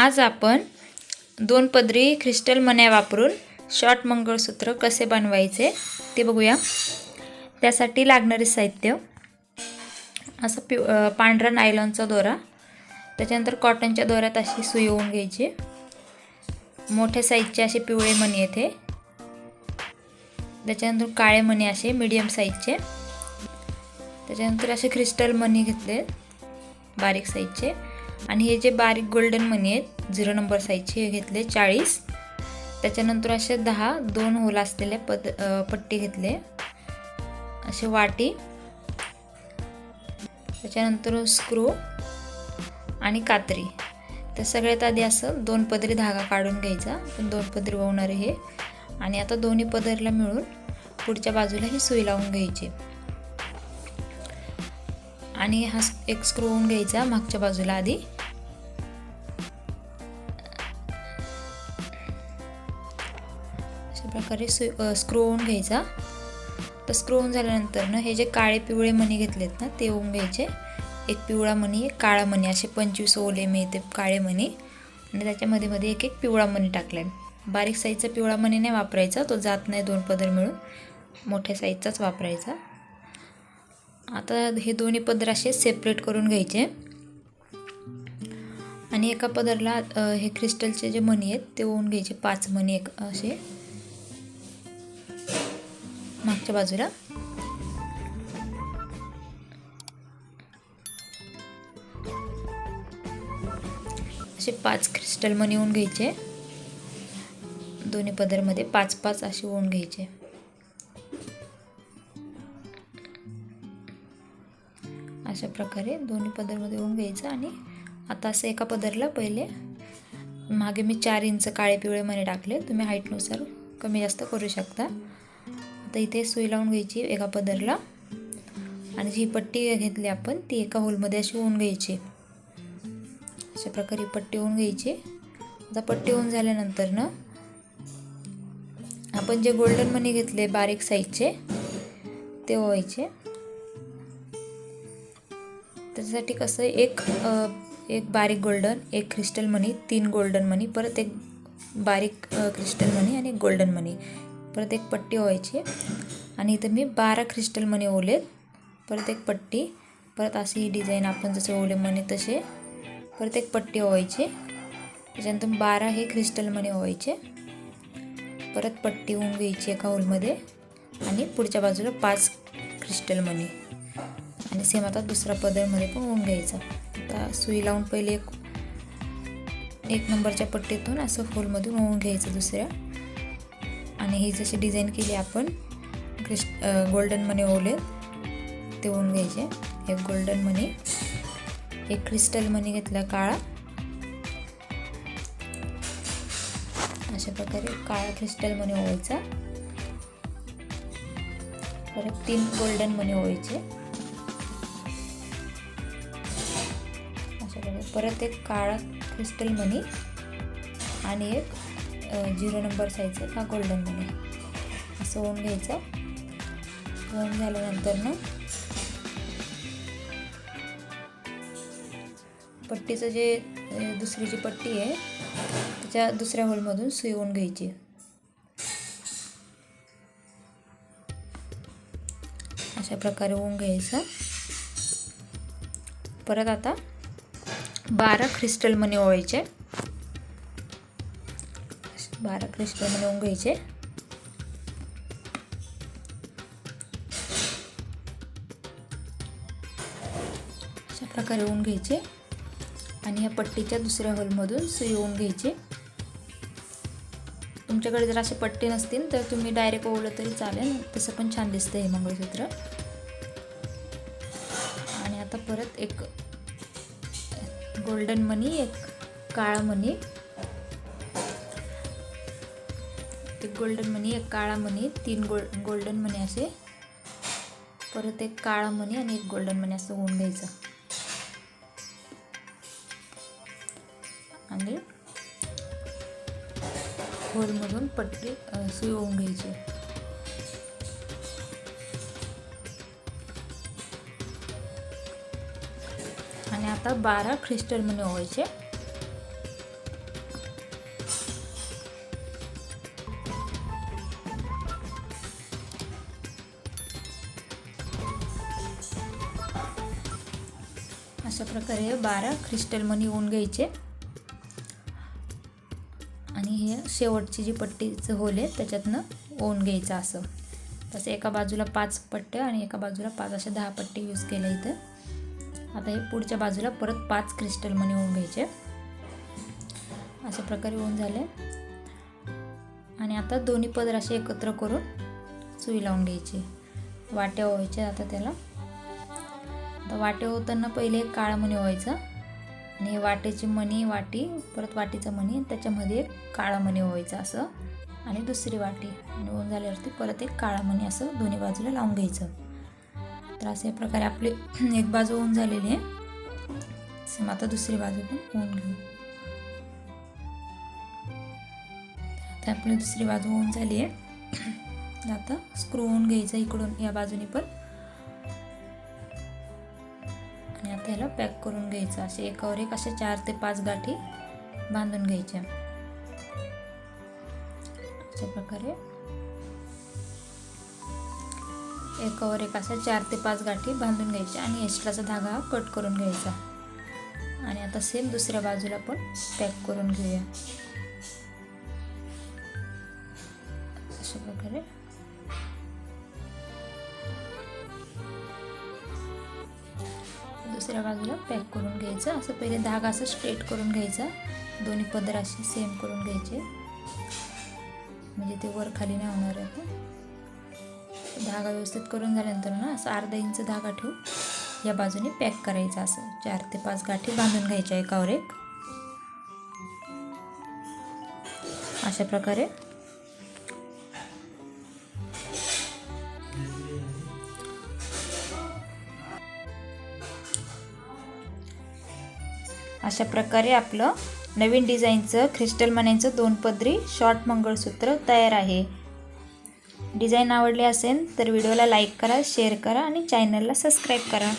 आज आपण दोन पदरी क्रिस्टल मण्या वापरून शॉर्ट मंगळसूत्र कसे बनवायचे ते बघूया. त्यासाठी लागणारे साहित्य असं पिव पांढरा नायलॉनचा दोरा त्याच्यानंतर कॉटनच्या दोऱ्यात अशी सुई होऊन घ्यायची. मोठ्या साईजचे असे पिवळे मणी येते त्याच्यानंतर काळे मणी असे मीडियम साईजचे त्याच्यानंतर असे क्रिस्टल मणी घेतले बारीक साईजचे. आणि हे जे बारीक गोल्डन मनी आहेत झिरो नंबर साईजचे हे घेतले चाळीस. त्याच्यानंतर असे दहा दोन होल असलेले पद पट्टी घेतले. असे वाटी. त्याच्यानंतर स्क्रू आणि कात्री. तर सगळ्यात आधी असं दोन पदरी धागा काढून घ्यायचा. पण दोन पदरी वाहणारे हे. आणि आता दोन्ही पदरला मिळून पुढच्या बाजूला ही सुई लावून घ्यायची. आणि हा एक स्क्रू घ्यायचा मागच्या बाजूला आधी. अशा प्रकारे सु घ्यायचा. तर स्क्रू झाल्यानंतर ना हे जे काळे पिवळे मणी घेतलेत ना ते होऊन घ्यायचे. एक पिवळा मणी एक काळा मणी असे पंचवीस ओले मिळते काळे मणी. आणि त्याच्यामध्ये मध्ये एक एक पिवळा मणी टाकलाय. बारीक साईजचा पिवळा मणी नाही वापरायचा तो जात नाही दोन पदर मिळून. मोठ्या साईजचाच वापरायचा. आता हे दोन्ही पदर असे सेपरेट करून घ्यायचे. आणि एका पदरला हे क्रिस्टलचे जे मणी आहेत ते ओवून घ्यायचे पाच मणी एक असे. मागच्या बाजूला. असे पाच क्रिस्टल मणी ओवून घ्यायचे. दोन्ही पदरमध्ये पाच पाच असे ओवून घ्यायचे. अशा प्रकारे दोन्ही पदरमध्ये होऊन घ्यायचं आणि आता असं एका पदरला पहिले मागे मी चार इंच काळे पिवळे मणी टाकले. तुम्ही हाईटनुसार कमी जास्त करू शकता. आता इथे सुई लावून घ्यायची एका पदरला. आणि जी पट्टी घेतली आपण ती एका होलमध्ये अशी होऊन घ्यायची. अशा प्रकारे पट्टी होऊन घ्यायची. आता पट्टी होऊन झाल्यानंतर ना आपण जे गोल्डन मनी घेतले बारीक साईजचे ते व्हायचे त्याच्यासाठी कसं एक एक बारीक गोल्डन एक क्रिस्टल मनी तीन गोल्डन मनी परत एक बारीक क्रिस्टल मनी आणि गोल्डन मनी. परत एक पट्टी व्हायची. आणि इथं मी बारा क्रिस्टल मनी ओलेत परत एक पट्टी परत अशी ही डिझाईन आपण जसे ओले मनी तसे परत एक पट्टी व्हायची. त्याच्यानंतर बारा हे क्रिस्टल मनी व्हायचे. परत पट्टी होऊन घ्यायची एका होलमध्ये आणि पुढच्या बाजूला पाच क्रिस्टल मनी. आणि सेम आता दुसरा पदरमध्ये पण होऊन घ्यायचा. आता सुई लावून पहिले एक एक नंबरच्या पट्टीतून असं होलमधून होऊन घ्यायचं दुसऱ्या. आणि ही जशी डिझाईन केली आपण क्रिस्ट गोल्डन मनी ओले ते होऊन घ्यायचे. एक गोल्डन मनी एक क्रिस्टल मनी घेतला काळा. अशा प्रकारे काळा क्रिस्टल मनी ओवायचा. परत तीन गोल्डन मनी ओवायचे. परत एक काळा क्रिस्टल मनी आणि एक झिरो नंबर साईजचा हा गोल्डन मनी. असं ओन घ्यायचं. ओन झाल्यानंतर ना पट्टीचं जे दुसरी जी पट्टी आहे त्याच्या दुसऱ्या होलमधून सुई ओन घ्यायची. अशा प्रकारे ओन घ्यायचं. परत आता बारा क्रिस्टल मनी ओवायचे बारा क्रिस्टल मनी होऊन घ्यायचे. अशा प्रकारे होऊन घ्यायचे. आणि ह्या पट्टीच्या दुसऱ्या होलमधून सुई होऊन घ्यायचे. तुमच्याकडे जर असे पट्टे नसतील तर तुम्ही डायरेक्ट ओवलं तरी चालेल. तसं पण छान दिसतं हे मंगळसूत्र. आणि आता परत एक गोल्डन मनी एक काळा मनी. एक गोल्डन मनी एक काळा मनी तीन गोल गोल्डन मनी असे. परत एक काळा मनी आणि एक गोल्डन मनी असं होऊन घ्यायचं आणि होलमधून पट्टी सुई होऊन घ्यायची. માતા બારા ખ્રિસ્ટનનો હોય છે अशा प्रकारे बारा क्रिस्टल मनी होऊन घ्यायचे. आणि हे शेवटची जी पट्टीचं होल आहे त्याच्यातनं ओवून घ्यायचं असं. तसं एका बाजूला पाच पट्ट्या आणि एका बाजूला पाच अशा दहा पट्टे यूज केल्या इथं. आता हे पुढच्या बाजूला परत पाच क्रिस्टल मनी होऊन घ्यायचे. अशा प्रकारे होऊन झाले. आणि आता दोन्ही पदर असे एकत्र करून सुई लावून घ्यायची. वाट्या व्हायच्या आता त्याला. आता वाटे होताना पहिले एक काळा मणी व्हायचा आणि वाटेची मणी वाटी परत वाटीचा मणी आणि त्याच्यामध्ये एक काळा मणी व्हायचा असं. आणि दुसरी वाटी. आणि होऊन झाल्यावरती परत एक काळा मणी असं दोन्ही बाजूला लावून घ्यायचं. तर अशा प्रकारे आपली एक बाजू होऊन झालेली आहे. सेम आता दुसरी बाजू पण होऊन घेऊ. आता आपली दुसरी बाजू होऊन झाली आहे. आता स्क्रू होऊन घ्यायचं इकडून या बाजूने पण. आणि आता ह्याला पॅक करून घ्यायचं. असे एकावर एक अशा चार ते पाच गाठी बांधून घ्यायच्या. अशा प्रकारे एकावर एक अशा चार ते पाच गाठी बांधून घ्यायच्या आणि एक्स्ट्राचा धागा हा कट करून घ्यायचा. आणि आता सेम दुसऱ्या बाजूला पण पॅक करून घेऊया. अशा प्रकारे. दुसऱ्या बाजूला पॅक करून घ्यायचं. असं पहिले धागा असं स्ट्रेट करून घ्यायचा. दोन्ही पदर असे सेम करून घ्यायचे. म्हणजे ते वर खाली नाही होणार आहे. धागा व्यवस्थित करून झाल्यानंतर ना असं अर्धा इंच धागा ठेवून या बाजूने पॅक करायचा असं. चार ते पाच गाठी बांधून घ्यायच्या एकावर एक. अशा प्रकारे. अशा प्रकारे आपलं नवीन डिझाईनचं ख्रिस्टल मण्यांचं दोन पदरी शॉर्ट मंगळसूत्र तयार आहे. डिझाईन आवडली असेल तर व्हिडिओला लाईक करा शेअर करा आणि चॅनलला सबस्क्राईब करा.